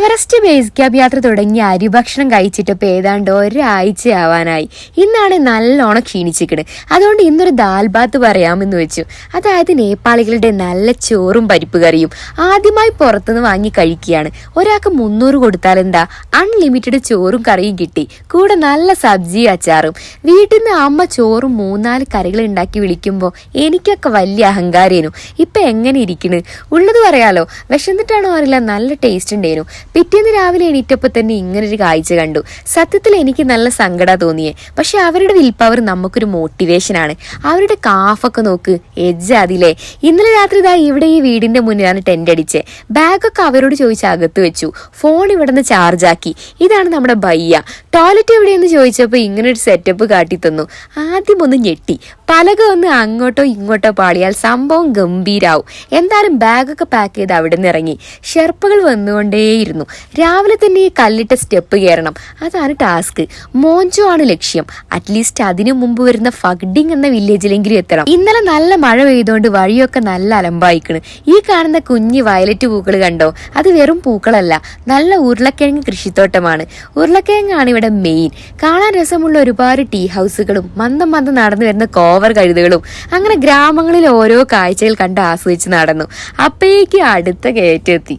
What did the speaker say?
Everest base camp യാത്ര തുടങ്ങി അരിഭക്ഷണം കഴിച്ചിട്ട് ഇപ്പോൾ ഏതാണ്ട് ഒരാഴ്ച ആവാനായി ഇന്നാണ് നല്ലോണം ക്ഷീണിച്ചിക്കണ് അതുകൊണ്ട് ഇന്നൊരു ദാൽ പറയാമെന്ന് വെച്ചു. അതായത് നേപ്പാളികളുടെ നല്ല ചോറും പരിപ്പ് കറിയും ആദ്യമായി പുറത്തുനിന്ന് വാങ്ങി കഴിക്കുകയാണ്. ഒരാൾക്ക് മുന്നൂറ് കൊടുത്താൽ എന്താ? അൺലിമിറ്റഡ് ചോറും കറിയും കിട്ടി. കൂടെ നല്ല സബ്ജി അച്ചാറും. വീട്ടിൽ നിന്ന് അമ്മ ചോറും മൂന്നാൽ കറികൾ ഉണ്ടാക്കി വിളിക്കുമ്പോൾ എനിക്കൊക്കെ വലിയ അഹങ്കാരേനു. ഇപ്പം എങ്ങനെ ഇരിക്കണ്? ഉള്ളത് പറയാലോ. വിശന്നിട്ടാണോ അറിയില്ല. നല്ല ടേസ്റ്റ് ഉണ്ടായിരുന്നു. പിറ്റേന്ന് രാവിലെ എണീറ്റപ്പോൾ തന്നെ ഇങ്ങനൊരു കാഴ്ച കണ്ടു. സത്യത്തിൽ എനിക്ക് നല്ല സങ്കട തോന്നിയേ. പക്ഷെ അവരുടെ വിൽ പവർ നമുക്കൊരു മോട്ടിവേഷനാണ് അവരുടെ കാഫൊക്കെ നോക്ക് എജ്ജ അതിലേ ഇന്നലെ രാത്രി ഇതാ ഇവിടെ ഈ വീടിന്റെ മുന്നിലാണ് ടെന്റ് അടിച്ചേ. ബാഗൊക്കെ അവരോട് ചോദിച്ച് അകത്ത് വെച്ചു. ഫോൺ ഇവിടെ നിന്ന് ചാർജ് ആക്കി. ഇതാണ് നമ്മുടെ ബയ്യ. ടോയ്ലറ്റ് എവിടെയെന്ന് ചോദിച്ചപ്പോൾ ഇങ്ങനെ ഒരു സെറ്റപ്പ് കാട്ടിത്തന്നു ആദ്യം ഒന്ന് ഞെട്ടി. പലക ഒന്ന് അങ്ങോട്ടോ ഇങ്ങോട്ടോ പാളിയാൽ സംഭവം ഗംഭീരാവും. എന്തായാലും ബാഗൊക്കെ പാക്ക് ചെയ്ത് അവിടെ നിന്ന് ഇറങ്ങി. ഷെർപ്പുകൾ വന്നുകൊണ്ടേയിരുന്നു. രാവിലെ തന്നെ ഈ കല്ലിട്ട സ്റ്റെപ്പ് കയറണം. അതാണ് ടാസ്ക്. മോഞ്ചോ ആണ് ലക്ഷ്യം. അറ്റ്ലീസ്റ്റ് അതിനു മുമ്പ് വരുന്ന ഫഗ്ഡിങ് എന്ന വില്ലേജിലെങ്കിലും എത്തണം. ഇന്നലെ നല്ല മഴ പെയ്തുകൊണ്ട് വഴിയൊക്കെ നല്ല അലമ്പായിക്കണ്. ഈ കാണുന്ന കുഞ്ഞ് വയലറ്റ് പൂക്കൾ കണ്ടോ? അത് വെറും പൂക്കളല്ല. നല്ല ഉരുളക്കിഴങ്ങ് കൃഷിത്തോട്ടമാണ്. ഉരുളക്കിഴങ്ങാണ് ഇവിടെ മെയിൻ കാണാൻ രസമുള്ള ഒരുപാട് ടീ ഹൗസുകളും മന്ദം മന്ദം നടന്നു വരുന്ന കോവർ കഴുതുകളും അങ്ങനെ ഗ്രാമങ്ങളിൽ ഓരോ കാഴ്ചകൾ കണ്ട് ആസ്വദിച്ച് നടന്നു. അപ്പോഴേക്കും അടുത്ത കയറ്റെത്തി